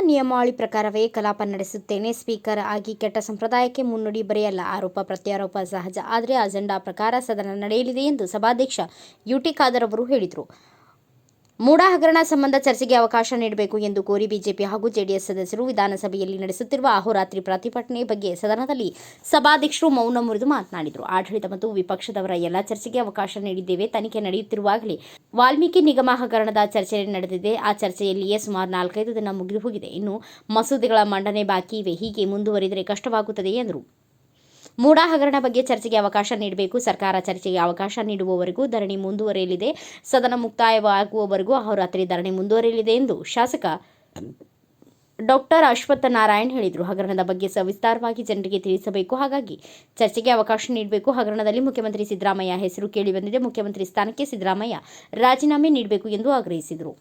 ನಿಯಮಾವಳಿ ಪ್ರಕಾರವೇ ಕಲಾಪ ನಡೆಸುತ್ತೇನೆ. ಸ್ಪೀಕರ್ ಆಗಿ ಕೆಟ್ಟ ಸಂಪ್ರದಾಯಕ್ಕೆ ಮುನ್ನುಡಿ ಬರೆಯಲ್ಲ. ಆರೋಪ, ಪ್ರತ್ಯಾರೋಪ ಸಹಜ. ಆದರೆ ಅಜೆಂಡಾ ಪ್ರಕಾರ ಸದನ ನಡೆಯಲಿದೆ ಎಂದು ಸಭಾಧ್ಯಕ್ಷ ಯುಟಿ ಖಾದರ್ ಅವರು ಹೇಳಿದರು. ಮೂಡ ಹಗರಣ ಸಂಬಂಧ ಚರ್ಚೆಗೆ ಅವಕಾಶ ನೀಡಬೇಕು ಎಂದು ಕೋರಿ ಬಿಜೆಪಿ ಹಾಗೂ ಜೆಡಿಎಸ್ ಸದಸ್ಯರು ವಿಧಾನಸಭೆಯಲ್ಲಿ ನಡೆಸುತ್ತಿರುವ ಅಹೋರಾತ್ರಿ ಪ್ರತಿಭಟನೆ ಬಗ್ಗೆ ಸದನದಲ್ಲಿ ಸಭಾಧ್ಯಕ್ಷರು ಮೌನ ಮುರಿದು ಮಾತನಾಡಿದರು. ಆಡಳಿತ ಮತ್ತು ವಿಪಕ್ಷದವರ ಎಲ್ಲ ಚರ್ಚೆಗೆ ಅವಕಾಶ ನೀಡಿದ್ದೇವೆ. ತನಿಖೆ ನಡೆಯುತ್ತಿರುವಾಗಲೇ ವಾಲ್ಮೀಕಿ ನಿಗಮ ಹಗರಣದ ಚರ್ಚೆ ನಡೆದಿದೆ. ಆ ಚರ್ಚೆಯಲ್ಲಿಯೇ ಸುಮಾರು ನಾಲ್ಕೈದು ದಿನ ಮುಗಿದು ಹೋಗಿದೆ. ಇನ್ನು ಮಸೂದೆಗಳ ಮಂಡನೆ ಬಾಕಿ ಇವೆ. ಹೀಗೆ ಮುಂದುವರಿದರೆ ಕಷ್ಟವಾಗುತ್ತದೆ ಎಂದರು. ಮೂಡ ಹಗರಣ ಬಗ್ಗೆ ಚರ್ಚೆಗೆ ಅವಕಾಶ ನೀಡಬೇಕು. ಸರ್ಕಾರ ಚರ್ಚೆಗೆ ಅವಕಾಶ ನೀಡುವವರೆಗೂ ಧರಣಿ ಮುಂದುವರೆಯಲಿದೆ. ಸದನ ಮುಕ್ತಾಯವಾಗುವವರೆಗೂ ಅಹೋರಾತ್ರಿ ಧರಣಿ ಮುಂದುವರಿಯಲಿದೆ ಎಂದು ಶಾಸಕ ಡಾಕ್ಟರ್ ಅಶ್ವತ್ಥ ನಾರಾಯಣ್ ಹೇಳಿದರು. ಹಗರಣದ ಬಗ್ಗೆ ಸವಿಸ್ತಾರವಾಗಿ ಜನರಿಗೆ ತಿಳಿಸಬೇಕು. ಹಾಗಾಗಿ ಚರ್ಚೆಗೆ ಅವಕಾಶ ನೀಡಬೇಕು. ಹಗರಣದಲ್ಲಿ ಮುಖ್ಯಮಂತ್ರಿ ಸಿದ್ದರಾಮಯ್ಯ ಹೆಸರು ಕೇಳಿಬಂದಿದೆ ಮುಖ್ಯಮಂತ್ರಿ ಸ್ಥಾನಕ್ಕೆ ಸಿದ್ದರಾಮಯ್ಯ ರಾಜೀನಾಮೆ ನೀಡಬೇಕು ಎಂದು ಆಗ್ರಹಿಸಿದರು.